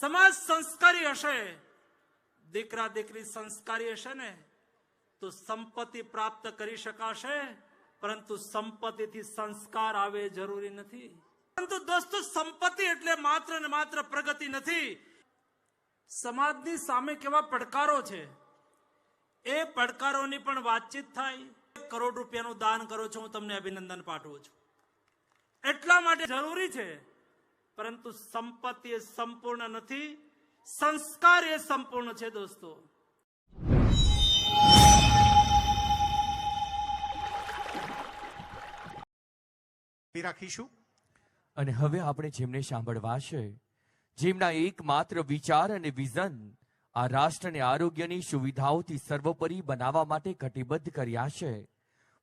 સમાજ સંસ્કારી હશે. દીકરા, દીકરી સંસ્કારી હશે ને, તો સંપત્તિ પ્રાપ્ત કરી શકાશે, પરંતુ સંપત્તિથી સંસ્કાર આવે જરૂરી નથી. પરંતુ દોસ્તો, સંપત્તિ એટલે માત્ર ને માત્ર પ્રગતિ નથી. સમાજની સામે કેવા પડકારો છે? એ પડકારોની પણ વાતચીત થાય. કરોડ રૂપિયાનું દાન કરો છો, હું તમને અભિનંદન પાઠવું છું. એટલા માટે જરૂરી છે પરંતુ સંપત્તિ એ સંપૂર્ણ નથી સંસ્કાર એ સંપૂર્ણ છે દોસ્તો. રાખીશું. અને હવે આપણે જેમને સાંભળવા છે જેમના એકમાત્ર વિચાર અને વિઝન આ રાષ્ટ્રને આરોગ્યની સુવિધાઓથી સર્વોપરી બનાવવા માટે કટિબદ્ધ કર્યા છે.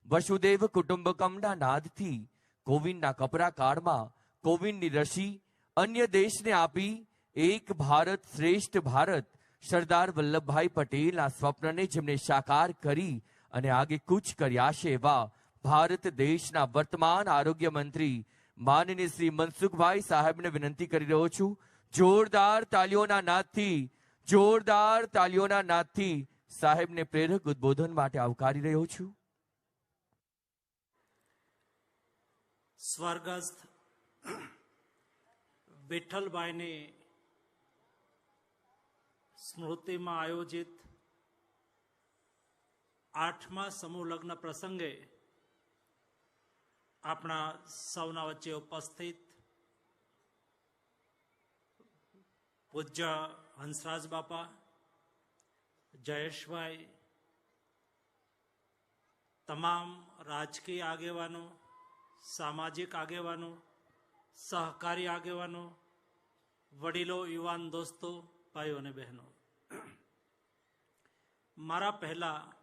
વસુદેવ કુટુંબકમના નાદથી કોવિડના કપરા કાળમાં કોવિડની રસી અન્ય દેશને આપી એક ભારત શ્રેષ્ઠ ભારત સરદાર વલ્લભભાઈ પટેલના સ્વપ્નને જેમને સાકાર કરી અને આગે કૂચ કર્યા છે એવા ભારત દેશના વર્તમાન આરોગ્ય મંત્રી માનનીય શ્રી મનસુખભાઈ સાહેબને વિનંતી કરી રહ્યો છું. જોરદાર તાલીઓના નાદથી, જોરદાર તાલીઓના નાદથી સાહેબને પ્રેરક ઉદ્બોધન માટે આવકારી રહ્યો છું. સ્વર્ગસ્થ વિઠ્ઠલભાઈની સ્મૃતિમાં આયોજિત આઠમા સમૂહ લગ્ન પ્રસંગે આપણા સૌના વચ્ચે ઉપસ્થિત પૂજ્ય હંસરાજ બાપા, જયેશભાઈ, તમામ રાજકીય આગેવાનો, સામાજિક આગેવાનો સહકારી આગેવાનો, વડીલો, યુવાન દોસ્તો, ભાઈઓ અને બહેનો. મારા પહેલા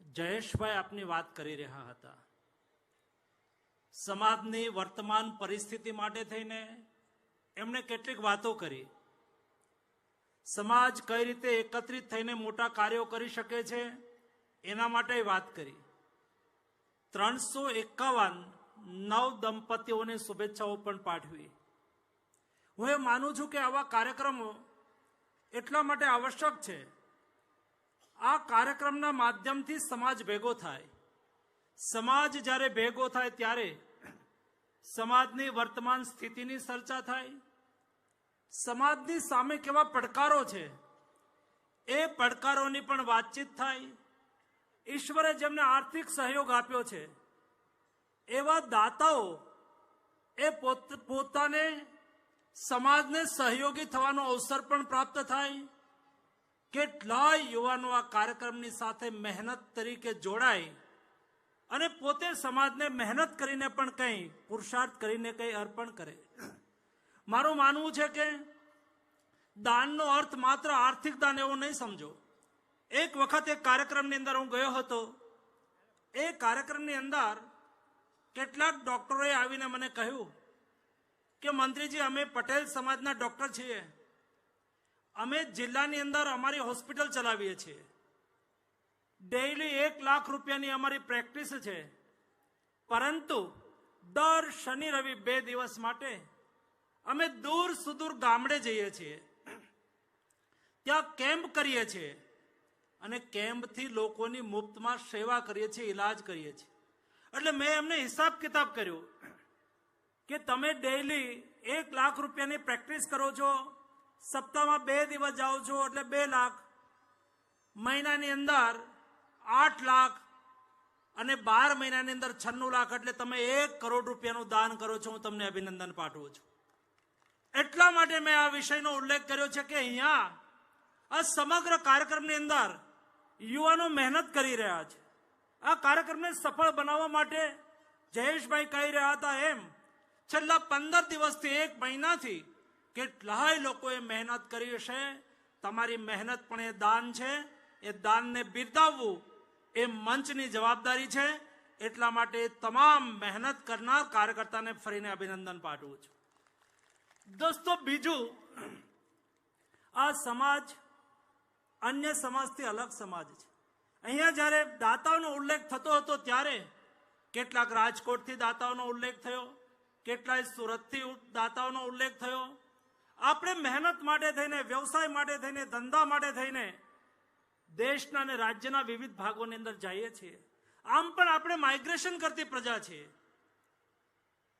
જયેશભાઈ આપની વાત કરી રહ્યા હતા. સમાજની વર્તમાન પરિસ્થિતિ માટે થઈને એમણે કેટલીક વાતો કરી. સમાજ કઈ રીતે એકત્રિત થઈને મોટા કાર્યો કરી શકે છે, એના માટે વાત કરી. ત્રણસો એકાવન નવ દંપતીઓને શુભેચ્છાઓ પણ પાઠવી. હું એ માનું છું કે આવા કાર્યક્રમો એટલા માટે આવશ્યક છે. આ કાર્યક્રમના માધ્યમથી સમાજ ભેગો થાય. સમાજ જ્યારે ભેગો થાય ત્યારે સમાજની વર્તમાન સ્થિતિની ચર્ચા થાય. સમાજની સામે કેવા પડકારો છે એ પડકારોની પણ વાતચીત થાય. ઈશ્વરે જેમને આર્થિક સહયોગ આપ્યો છે એવા દાતાઓ એ પોત- પોતાને સમાજને સહયોગી થવાનો અવસર પણ પ્રાપ્ત થાય. કેટલાય યુવાનો આ કાર્યક્રમની સાથે મહેનત તરીકે જોડાય અને પોતે સમાજને મહેનત કરીને પણ કંઈ પુરુષાર્થ કરીને કંઈ અર્પણ કરે. મારું માનવું છે કે દાનનો અર્થ માત્ર આર્થિક દાન એવો નહીં સમજો. એક વખત એક કાર્યક્રમની અંદર હું ગયો હતો. એ કાર્યક્રમની અંદર કેટલાક ડૉક્ટરોએ આવીને મને કહ્યું કે, મંત્રીજી, અમે પટેલ સમાજના ડૉક્ટર છીએ. અમે જિલ્લાની અંદર અમારી હોસ્પિટલ ચલાવીએ છીએ. ડેઈલી એક લાખ રૂપિયાની અમારી પ્રેક્ટિસ છે. પરંતુ દર શનિ રવિ બે દિવસ માટે અમે દૂર સુદૂર ગામડે જઈએ છીએ. ત્યાં કેમ્પ કરીએ છીએ અને કેમ્પથી લોકોની મુફ્તમાં સેવા કરીએ છીએ, ઈલાજ કરીએ છીએ. એટલે મેં એમને હિસાબ કિતાબ કર્યો કે તમે ડેઈલી એક લાખ રૂપિયાની પ્રેક્ટિસ કરો છો, સપ્તાહમાં બે દિવસ જાઓ છો, એટલે બે લાખ. મહિનાની અંદર આઠ લાખ અને બાર મહિનાની અંદર છન્નું લાખ, એટલે તમે એક કરોડ રૂપિયાનું દાન કરો છો, હું તમને અભિનંદન પાઠવું છું. એટલા માટે મેં આ વિષયનો ઉલ્લેખ કર્યો છે કે અહીંયા આ સમગ્ર કાર્યક્રમની અંદર યુવાનો મહેનત કરી રહ્યા છે. આ કાર્યક્રમને સફળ બનાવવા માટે જયેશભાઈ કહી રહ્યા હતા એમ. છેલ્લા પંદર દિવસથી એક મહિનાથી કેટલાય લોકોએ મહેનત કરી છે તમારી મહેનત પણ એ દાન છે. એ દાનને બિરદાવવું એ મંચની જવાબદારી છે. એટલા માટે તમામ મહેનત કરનાર કાર્યકર્તાને ફરીને અભિનંદન પાઠવું છું. દોસ્તો, બીજું, આ સમાજ અન્ય સમાજથી અલગ સમાજ છે. અહીંયા જ્યારે દાતાઓનો ઉલ્લેખ થતો હતો ત્યારે કેટલાક રાજકોટથી દાતાઓનો ઉલ્લેખ થયો, કેટલાય સુરતથી દાતાઓનો ઉલ્લેખ થયો. આપણે મહેનત માટે થઈને, વ્યવસાય માટે થઈને, ધંધા માટે થઈને દેશના અને રાજ્યના વિવિધ ભાગોની અંદર જઈએ છીએ. આમ પણ આપણે માઇગ્રેશન કરતી પ્રજા છીએ.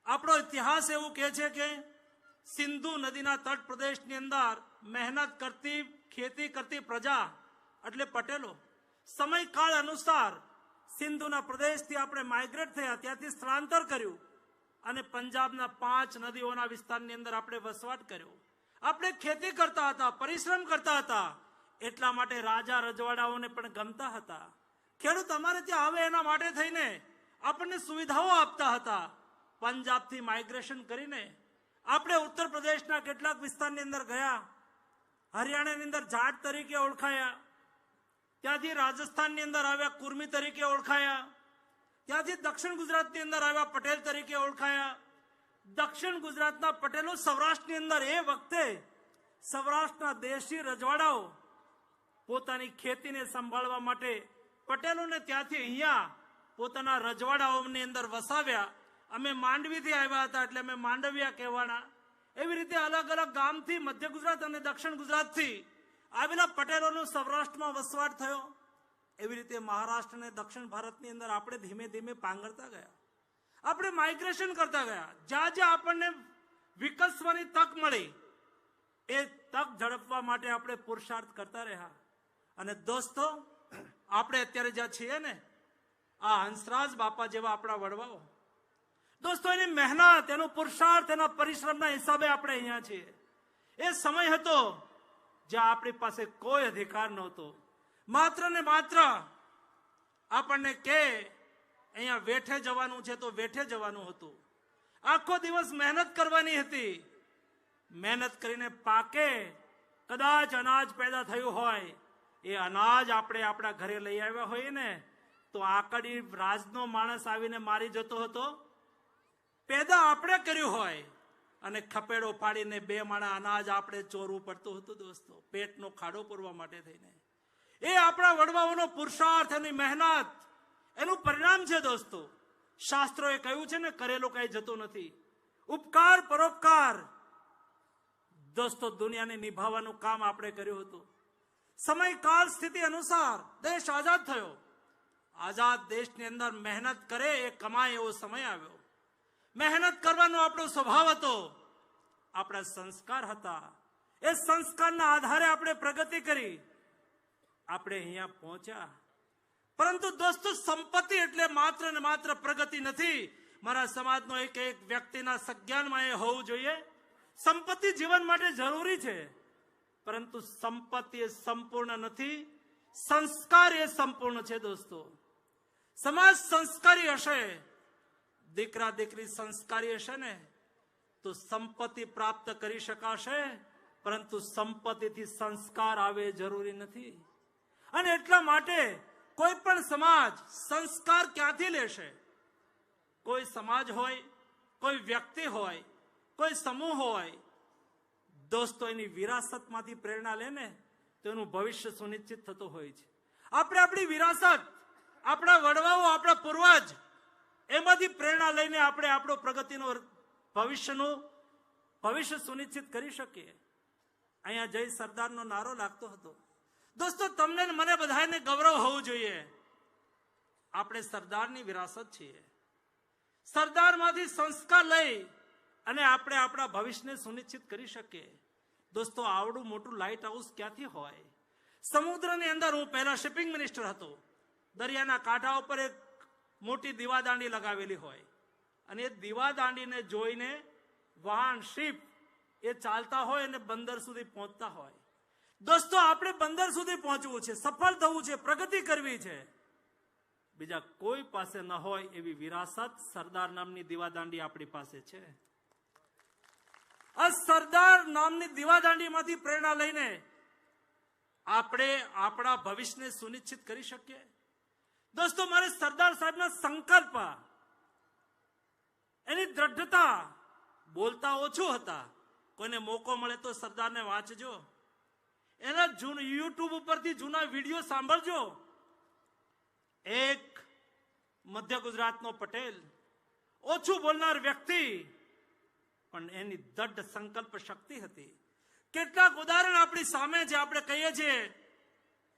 આપણો ઇતિહાસ એવું કહે છે કે સિંધુ નદીના તટ પ્રદેશની અંદર મહેનત કરતી, ખેતી કરતી પ્રજા એટલે પટેલો. સમયકાળ અનુસાર સિંધુના પ્રદેશથી આપણે માઇગ્રેટ થયા, ત્યાંથી સ્થળાંતર કર્યું અને પંજાબના પાંચ નદીઓના વિસ્તારની અંદર આપણે વસવાટ કર્યો. આપણે ખેતી કરતા હતા, પરિશ્રમ કરતા હતા, એટલા માટે રાજા રજવાડાઓને પણ ગમતા હતા. ખેડૂત અમારે ત્યાં આવે એના માટે થઈને આપણને સુવિધાઓ આપતા હતા. પંજાબથી માઇગ્રેશન કરીને આપણે ઉત્તર પ્રદેશના કેટલાક વિસ્તારની અંદર ગયા. હરિયાણાની અંદર જાટ તરીકે ઓળખાયા. ત્યાંથી રાજસ્થાનની અંદર આવ્યા કુર્મી તરીકે ઓળખાયા. ત્યાંથી દક્ષિણ ગુજરાતની અંદર આવ્યા પટેલ તરીકે ઓળખાયા. દક્ષિણ ગુજરાતના પટેલો સૌરાષ્ટ્રની અંદર એ વખતે સૌરાષ્ટ્રના દેશી રજવાડાઓ પોતાની ખેતીને સંભાળવા માટે પટેલોને ત્યાંથી અહીંયા પોતાના રજવાડાઓની અંદર વસાવ્યા. અમે માંડવીથી આવ્યા હતા એટલે અમે માંડવિયા કહેવાના. એવી રીતે અલગ અલગ ગામથી મધ્ય ગુજરાત અને દક્ષિણ ગુજરાતથી આવેલા પટેલોનો સૌરાષ્ટ્રમાં વસવાટ થયો. એવી રીતે મહારાષ્ટ્ર અને દક્ષિણ ભારતની અંદર આપણે ધીમે ધીમે પાંગરતા ગયા. આપણે માઇગ્રેશન કરતા ગયા. જ્યાં જ્યાં આપણને વિકસવાની તક મળી, એ તક ઝડપવા માટે આપણે પુરુષાર્થ કરતા રહ્યા. અને દોસ્તો, આપણે અત્યારે જ્યાં છીએ ને, આ હંસરાજ બાપા જેવા આપણા વડવાઓ. દોસ્તો, એની મહેનત, એનો પુરુષાર્થ, એના પરિશ્રમના હિસાબે આપણે અહીંયા છીએ. એ સમય હતો જ્યાં આપણી પાસે કોઈ અધિકાર નહોતો. માત્ર ને માત્ર આપણને કે, અહીંયા વેઠે જવાનું છે તો વેઠે જવાનું હતું. આખો દિવસ મહેનત કરવાની હતી. મહેનત કરીને પાકે, કદાચ અનાજ પેદા થયું હોય. એ અનાજ આપણે આપણા ઘરે લઈ આવ્યા હોઈએ ને, તો આકડી રાજનો માણસ આવીને મારી જતો હતો. પેદા આપણે કર્યું હોય. અને ખપેડો પાડીને બે માણા અનાજ આપણે ચોરવું પડતું હતું દોસ્તો. પેટનો ખાડો પૂરવા માટે થઈને. એ આપણા વડવાઓનો પુરુષાર્થ એની મહેનત. એનું પરિણામ છે દોસ્તો. શાસ્ત્રોએ કહ્યું છે ને, કરેલો કઈ જતો નથી. ઉપકાર, પરોપકાર. દોસ્તો, દુનિયાને નિભાવવાનું કામ આપણે કર્યું હતું. સમય કાળ સ્થિતિ અનુસાર દેશ આઝાદ થયો. આઝાદ દેશની અંદર મહેનત કરે એ કમાય એવો સમય આવ્યો. મહેનત કરવાનો આપણો સ્વભાવ હતો. આપણા સંસ્કાર હતા. એ સંસ્કારના આધારે આપણે પ્રગતિ કરી. આપણે અહીંયા પહોંચ્યા. પરંતુ દોસ્તો, સંપત્તિ એટલે માત્ર ને માત્ર પ્રગતિ નથી. મારા સમાજનો એક એક વ્યક્તિના સંજ્ઞાનમાં એ હોવું જોઈએ. સંપત્તિ જીવન માટે જરૂરી છે. પરંતુ સંપત્તિ એ સંપૂર્ણ નથી. સંસ્કાર એ સંપૂર્ણ છે દોસ્તો. સમાજ સંસ્કારી હશે. દીકરા દીકરી સંસ્કારી હશે ને, તો સંપત્તિ પ્રાપ્ત કરી શકાશે, પરંતુ સંપત્તિથી સંસ્કાર આવે જરૂરી નથી. અને એટલા માટે કોઈ પણ સમાજ સંસ્કાર ક્યાંથી લેશે? કોઈ સમાજ હોય, કોઈ વ્યક્તિ હોય, કોઈ સમૂહ હોય, દોસ્તો એની વિરાસતમાંથી પ્રેરણા લે ને, તો એનું ભવિષ્ય સુનિશ્ચિત થતું હોય છે. આપણે આપણી વિરાસત, આપણા વડવાઓ, આપણા પૂર્વજ એમાંથી પ્રેરણા લઈને આપણે આપણો પ્રગતિનો ભવિષ્યનું, ભવિષ્ય સુનિશ્ચિત કરી શકીએ. અહીંયા જય સરદારનો નારો લાગતો હતો. દોસ્તો, તમને મને બધાને ગૌરવ હોવું જોઈએ. આપણે સરદારની વિરાસત છીએ. સરદારમાંથી સંસ્કાર લઈ અને આપણે આપણા ભવિષ્યને સુનિશ્ચિત કરી શકીએ. દોસ્તો, આવડું મોટું લાઇટ હાઉસ ક્યાંથી હોય? સમુદ્રની અંદર હું પહેલા શિપિંગ મિનિસ્ટર હતો. દરિયાના કાંઠા ઉપર એક મોટી દીવાદાંડી લગાવેલી હોય. અને એ દીવાદાંડીને જોઈને વાહન, શિપ એ ચાલતા હોય અને બંદર સુધી પહોંચતા હોય. દોસ્તો, આપણે બંદર સુધી પહોંચવું છે, સફળ થવું છે, પ્રગતિ કરવી છે. બીજા કોઈ પાસે ન હોય એવી વિરાસત સરદાર નામની દીવાદાંડી આપણી પાસે છે. આ સરદાર નામની દીવાદાંડીમાંથી પ્રેરણા લઈને આપણે આપણા ભવિષ્યને સુનિશ્ચિત કરી શકીએ? દોસ્તો, મારે સરદાર સાહેબના સંકલ્પ, એની દ્રઢતા બોલતા ઓછું હતા. કોઈને મોકો મળે તો સરદારને વાંચજો. એના જૂન યુટ્યુબ ઉપરથી જૂના વીડિયો સાંભળજો. એક મધ્ય ગુજરાતનો પટેલ, ઓછું બોલનાર વ્યક્તિ, પણ એની દઢ સંકલ્પ શક્તિ હતી. કેટલાક ઉદાહરણ આપણી સામે છે. આપણે કહીએ છીએ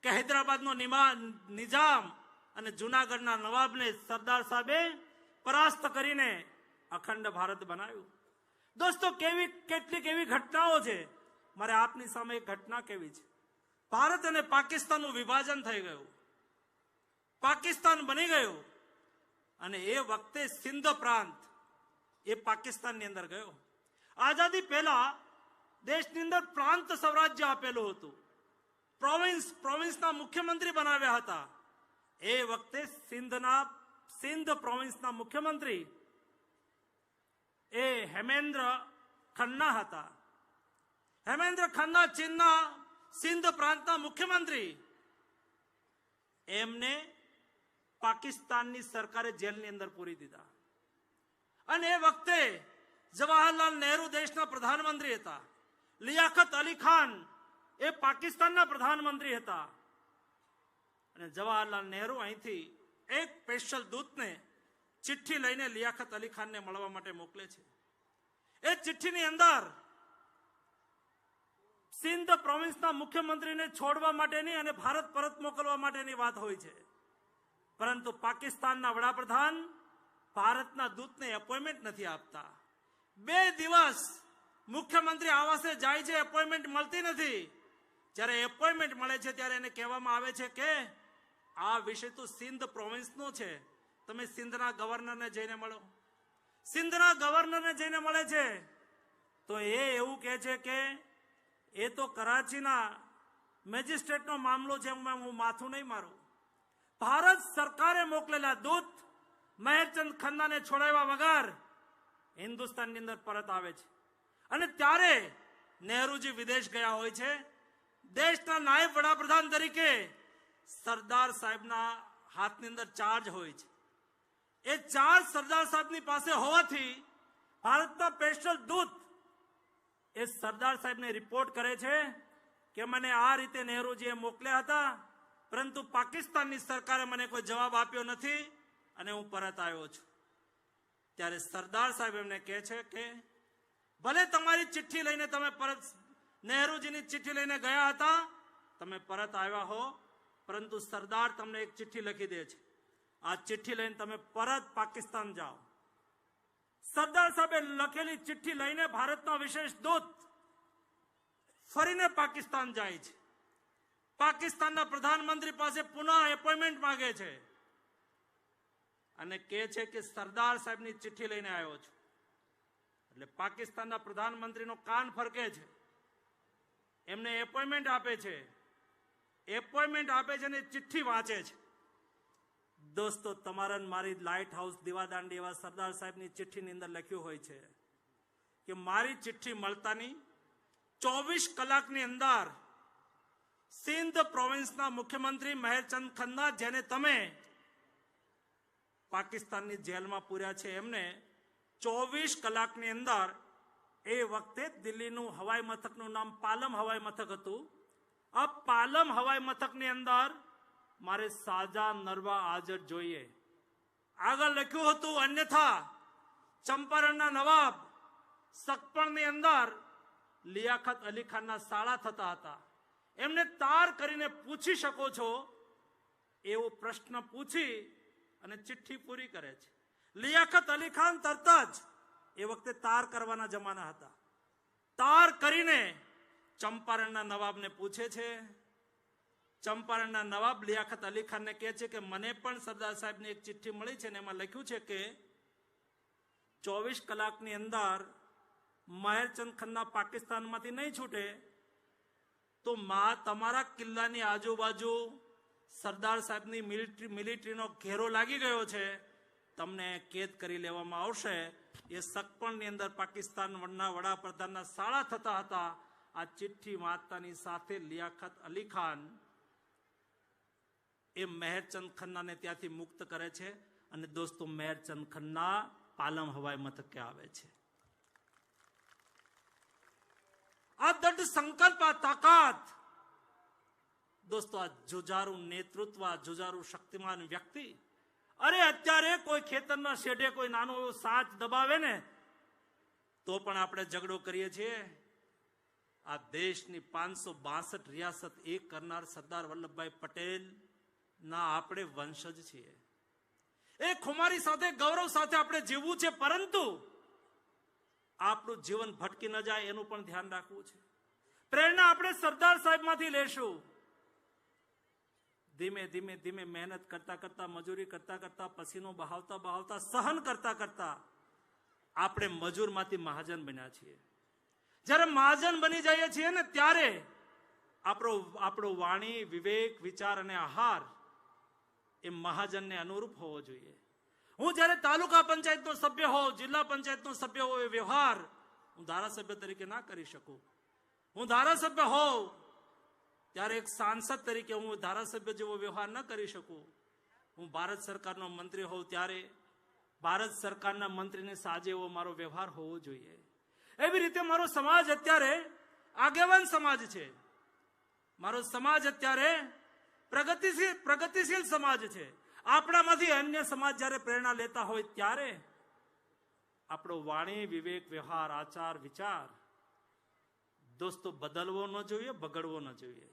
કે હૈદરાબાદનો નિઝામ અને જુનાગઢના નવાબને સરદાર સાહેબે પરાસ્ત કરીને અખંડ ભારત બનાવ્યું. દોસ્તો, કેવી કેટલીક એવી ઘટનાઓ છે? મારે આપની સામે એક ઘટના કેવી છે? ભારત અને પાકિસ્તાનનું વિભાજન થઈ ગયું. પાકિસ્તાન બની ગયું અને એ વખતે સિંધ પ્રાંત એ પાકિસ્તાનની અંદર ગયો. આઝાદી પહેલા દેશની અંદર પ્રાંત સ્વરાજ્ય આપેલું હતું. પ્રોવિન્સ પ્રોવિન્સના મુખ્યમંત્રી બનાવ્યા હતા. એ વખતે સિંધના, સિંધ પ્રોવિન્સના મુખ્યમંત્રી એ હેમેન્દ્ર ખન્ના હતા. હેમેન્દ્ર ખન્ના ચીનના સિંધ પ્રાંતના મુખ્યમંત્રી. એમને પાકિસ્તાનની સરકારે જેલની અંદર પૂરી દીધા. અને એ વખતે જવાહરલાલ નહેરુ દેશના પ્રધાનમંત્રી હતા. લિયાકત અલી ખાન એ પાકિસ્તાનના પ્રધાનમંત્રી હતા. અને જવાહરલાલ નહેરુ અહીંથી એક સ્પેશિયલ દૂતને ચિઠ્ઠી લઈને લિયાકત અલી ખાનને મળવા માટે મોકલે છે. એ ચિઠ્ઠીની અંદર સિંધ પ્રોવિન્સના મુખ્યમંત્રીને છોડવા માટેની અને ભારત પરત મોકલવા માટેની વાત હોય છે. પરંતુ પાકિસ્તાનના વડાપ્રધાન ભારતના દૂતને એપોઇન્ટમેન્ટ નથી આપતા. બે દિવસ મુખ્યમંત્રી આવાસે જાય છે, એપોઇન્ટમેન્ટ મળતી નથી. જ્યારે એપોઇન્ટમેન્ટ મળે છે ત્યારે એને કહેવામાં આવે છે કે આ વિષય તો સિંધ પ્રોવિન્સનો છે. તમે સિંધના ગવર્નરને જઈને મળો. સિંધના ગવર્નરને જઈને મળે છે. તો એ એવું કહે છે કે એ તો કરાચીના મેજિસ્ટ્રેટનો મામલો છે હું માથું નહીં મારું. ભારત સરકારે મોકલેલા દૂત મહેરચંદ ખન્નાને છોડાવ્યા વગર હિન્દુસ્તાનની અંદર પરત આવે છે. અને ત્યારે નહેરુજી વિદેશ ગયા હોય છે. દેશના નાયબ વડાપ્રધાન તરીકે સરદાર સાહેબના હાથની અંદર ચાર્જ હોય છે. એ ચાર્જ સરદાર સાહેબની પાસે હોવાથી ભારતના પેશનલ દૂત એ સરદાર સાહેબને રિપોર્ટ કરે છે કે મને આ રીતે નહેરુજીએ મોકલ્યા હતા, પરંતુ પાકિસ્તાનની સરકારે મને કોઈ જવાબ આપ્યો નથી અને હું પરત આવ્યો છું. ત્યારે સરદાર સાહેબ એમને કહે છે કે, ભલે તમારી ચિઠ્ઠી લઈને તમે પરત, નહેરુજીની ચિઠ્ઠી લઈને ગયા હતા, તમે પરત આવ્યા હો પરંતુ સરદાર તમને એક ચિઠ્ઠી લખી દે છે. આ ચિઠ્ઠી લઈને તમે પરત પાકિસ્તાન જાઓ. સરદાર સાહેબે લખેલી ચિઠ્ઠી લઈને ભારતનો વિશેષ દૂત ફરીને પાકિસ્તાન જાય છે. પાકિસ્તાનના પ્રધાનમંત્રી પાસે પુનઃ એપોઇન્ટમેન્ટ માંગે છે. અને કહે છે કે સરદાર સાહેબની ચિઠ્ઠી લઈને આવ્યો છું. એટલે પાકિસ્તાનના પ્રધાનમંત્રીનો કાન ફરકે છે. એમને એપોઇન્ટમેન્ટ આપે છે. એપોઇન્ટમેન્ટ આપે છે અને ચિઠ્ઠી વાંચે છે. દોસ્તો, તમારા મારી લાઇટ હાઉસ દીવાદાંડી એવા સરદાર સાહેબની ચિઠ્ઠીની અંદર લખ્યું હોય છે કે મારી ચિઠ્ઠી મળતાની ચોવીસ કલાકની અંદર સિંધ પ્રોવિન્સના મુખ્યમંત્રી મહેરચંદ ખન્ના, જેને તમે પાકિસ્તાનની જેલમાં પૂર્યા છે એમને ચોવીસ કલાકની અંદર એ વખતે દિલ્હીનું હવાઈ મથકનું નામ પાલમ હવાઈ મથક હતું. આ પાલમ હવાઈ મથકની અંદર મારે સાજા નરવા હાજર જોઈએ. આગળ લખ્યું હતું, અન્યથા ચંપારણના નવાબ સકપણની અંદર લિયાખત અલી ખાનના શાળા થતા હતા. એમને તાર કરીને પૂછી શકો છો. એવો પ્રશ્ન પૂછી અને ચિઠ્ઠી પૂરી કરે છે. લિયાખત અલી ખાન તરત જ એ વખતે તાર કરવાના જમાના હતા. તાર કરીને ચંપારણના નવાબને પૂછે છે. ચંપારણના નવાબ લિયાખત અલી ખાનને કહે છે કે, મને પણ સરદાર સાહેબની એક ચિઠ્ઠી મળી છે ને એમાં લખ્યું છે કે, ચોવીસ કલાકની અંદર મહેરચંદ ખન્ના પાકિસ્તાનમાંથી નહીં છૂટે, તો મા તમારા કિલ્લાની આજુબાજુ સરદાર સાહેબની મિલિટરી, મિલિટરીનો ઘેરો લાગી ગયો છે. તમને કેદ કરી લેવામાં આવશે. એ સકપણની અંદર પાકિસ્તાનના વડાપ્રધાનના શાળા થતા હતા. આ ચિઠ્ઠી વાંચતાની સાથે લિયાકત અલી ખાન એ મહેરચંદ ખન્નાને ત્યાંથી મુક્ત કરે છે અને દોસ્તો મહેરચંદ ખન્ના પાલમ હવાઈ મથકે આવે છે. આ દઢ સંકલ્પ, આ તાકાત દોસ્તો, આ જોજારું નેતૃત્વ, આ જોજારું શક્તિમાન વ્યક્તિ અરે અત્યારે કોઈ ખેતરના શેઢે કોઈ નાનો એવો સાચ દબાવે ને, તો પણ આપણે ઝઘડો કરીએ છીએ. આ દેશની પાંચસો બાસઠ રિયાસત એક કરનાર સરદાર વલ્લભભાઈ પટેલ ના આપણે વંશજ છીએ. એ ખુમારી સાથે, ગૌરવ સાથે આપણે જીવવું છે, પરંતુ આપણું જીવન ભટકી ન જાય એનું પણ ધ્યાન રાખવું છે. પ્રેરણા આપણે સરદાર સાહેબમાંથી લેશું. ધીમે ધીમે ધીમે મહેનત કરતા કરતા, મજૂરી કરતા કરતા, પસીનો બહાવતા બહાવતા, સહન કરતા કરતા આપણે મજૂરમાંથી મહાજન બન્યા છીએ. જ્યારે મહાજન બની જઈએ છીએ ને ત્યારે આપણો આપણો વાણી, વિવેક, વિચાર અને આહાર એ મહાજનને અનુરૂપ હોવો જોઈએ. હું જ્યારે તાલુકા પંચાયતનો સભ્ય હોઉં, જિલ્લા પંચાયતનો સભ્ય હોઉં, એ વ્યવહાર હું ધારાસભ્ય તરીકે ના કરી શકું. હું ધારાસભ્ય હોઉં, ત્યારે એક સાંસદ તરીકે હું ધારાસભ્ય જેવો વ્યવહાર ન કરી શકું. હું ભારત સરકારનો મંત્રી હોઉં, ત્યારે ભારત સરકારના મંત્રીને સાજે એવો મારો વ્યવહાર હોવો જોઈએ. એવી રીતે મારો સમાજ અત્યારે આગેવાન સમાજ છે. મારો સમાજ અત્યારે પ્રગતિશીલ પ્રગતિશીલ સમાજ છે. આપણામાંથી અન્ય સમાજ જ્યારે પ્રેરણા લેતા હોય ત્યારે આપણો વાણી, વિવેક, વ્યવહાર, આચાર, વિચાર દોસ્તો બદલવો ન જોઈએ, બગડવો ન જોઈએ.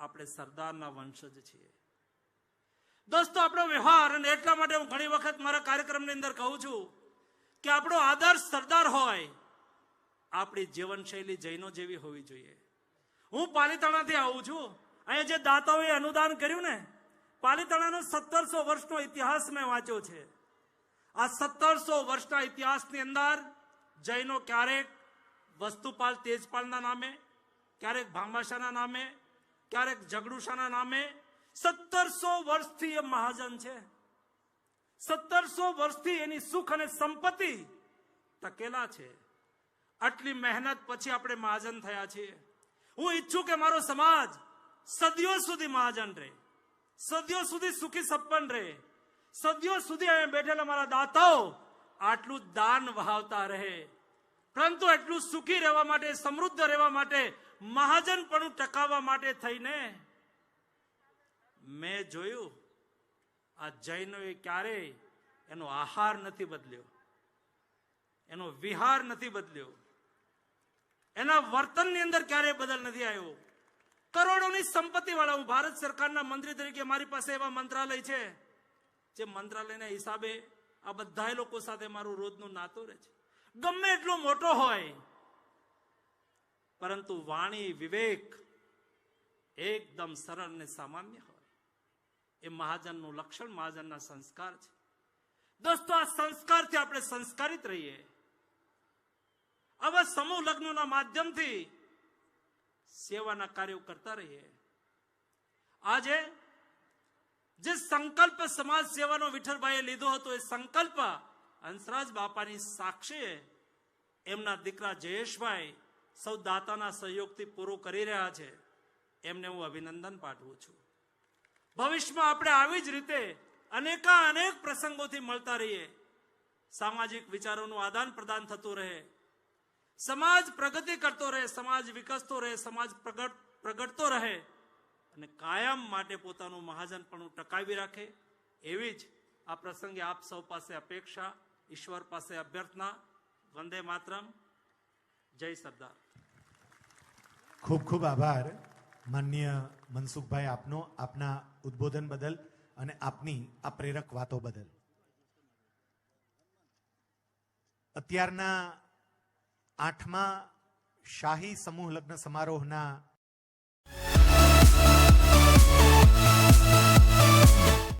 આપણે સરદારના વંશજ છીએ. દોસ્તો, આપણો વ્યવહાર, અને એટલા માટે હું ઘણી વખત મારા કાર્યક્રમની અંદર કહું છું કે આપણો આદર્શ સરદાર હોય આપણી જીવનશૈલી જૈનો જેવી હોવી જોઈએ. હું પાલીતાણાથી આવું છું. અહીંયા જે દાતાઓએ અનુદાન કર્યું ને, પાલીતાણાનો સત્તરસો વર્ષનો ઇતિહાસ મેં વાંચ્યો છે. આ સત્તરસો વર્ષના ઇતિહાસની અંદર જૈનો ક્યારેક વસ્તુપાલ તેજપાલના નામે, ક્યારેક ભામાશાના નામે, ક્યારેક જગડુશાના નામે સત્તરસો વર્ષથી એ મહાજન છે. સત્તરસો વર્ષથી એની સુખ અને સંપત્તિ તકેલા છે. આટલી મહેનત પછી આપણે મહાજન થયા છીએ. હું ઈચ્છું કે મારો સમાજ સદીઓ સુધી મહાજન રહે. સદીઓ સુધી સુખી સપન રહે. સદીઓ સુધી અહીંયા બેઠેલા મારા દાતાઓ આટલું દાન વહાવતા રહે. પરંતુ એટલું સુખી રહેવા માટે, સમૃદ્ધ રહેવા માટે, મહાજનપણું ટકાવવા માટે થઈને મેં જોયું, આ જૈનોએ ક્યારેય એનો આહાર નથી બદલ્યો. એનો વિહાર નથી બદલ્યો. એના વર્તનની અંદર ક્યારેય બદલ નથી આવ્યો. કરોડોની સંપત્તિ વાળા હું ભારત સરકારના મંત્રી તરીકે મારી પાસે એવા મંત્રાલય છે, જે મંત્રાલયના હિસાબે આ બધા લોકો સાથે મારું રોજનું નાતું રહે છે. ગમે એટલો મોટો હોય, પરંતુ વાણી વિવેક એકદમ સરળ ને સામાન્ય હોય. એ મહાજનનું લક્ષણ, મહાજનના સંસ્કાર છે. દોસ્તો, આ સંસ્કારથી આપણે સંસ્કારિત રહીએ. આવા સમૂહ લગ્નોના માધ્યમથી સેવાના કાર્યો કરતા રહીએ. આજે જે સંકલ્પ સમાજ સેવાનો વિઠ્ઠલભાઈએ લીધો હતો, એ સંકલ્પ હંસરાજ બાપાની સાક્ષીએ એમના દીકરા જયેશભાઈ સૌ દાતાના સહયોગથી પૂરો કરી રહ્યા છે. એમને હું અભિનંદન પાઠવું છું. ભવિષ્યમાં આપણે આવી જ રીતે અનેકા અનેક પ્રસંગોથી મળતા રહીએ. સામાજિક વિચારોનું આદાન પ્રદાન થતું રહે. સમાજ પ્રગતિ કરતો રહે, સમાજ વિકસતો રહે, સમાજ પ્રગટ, પ્રગટતો રહે અને કાયમ માટે પોતાનું મહાજનપણું ટકાવી રાખે, એવી જ આ પ્રસંગે આપ સૌ પાસે અપેક્ષા, ઈશ્વર પાસે અભ્યર્થના. વંદે માતરમ. જય સરદાર. ખૂબ ખૂબ આભાર. માન્ય મનસુખભાઈ આપનો, આપના ઉદ્બોધન બદલ અને આપની આ પ્રેરક વાતો બદલ. અત્યારના આઠમા શાહી સમૂહ લગ્ન સમારોહના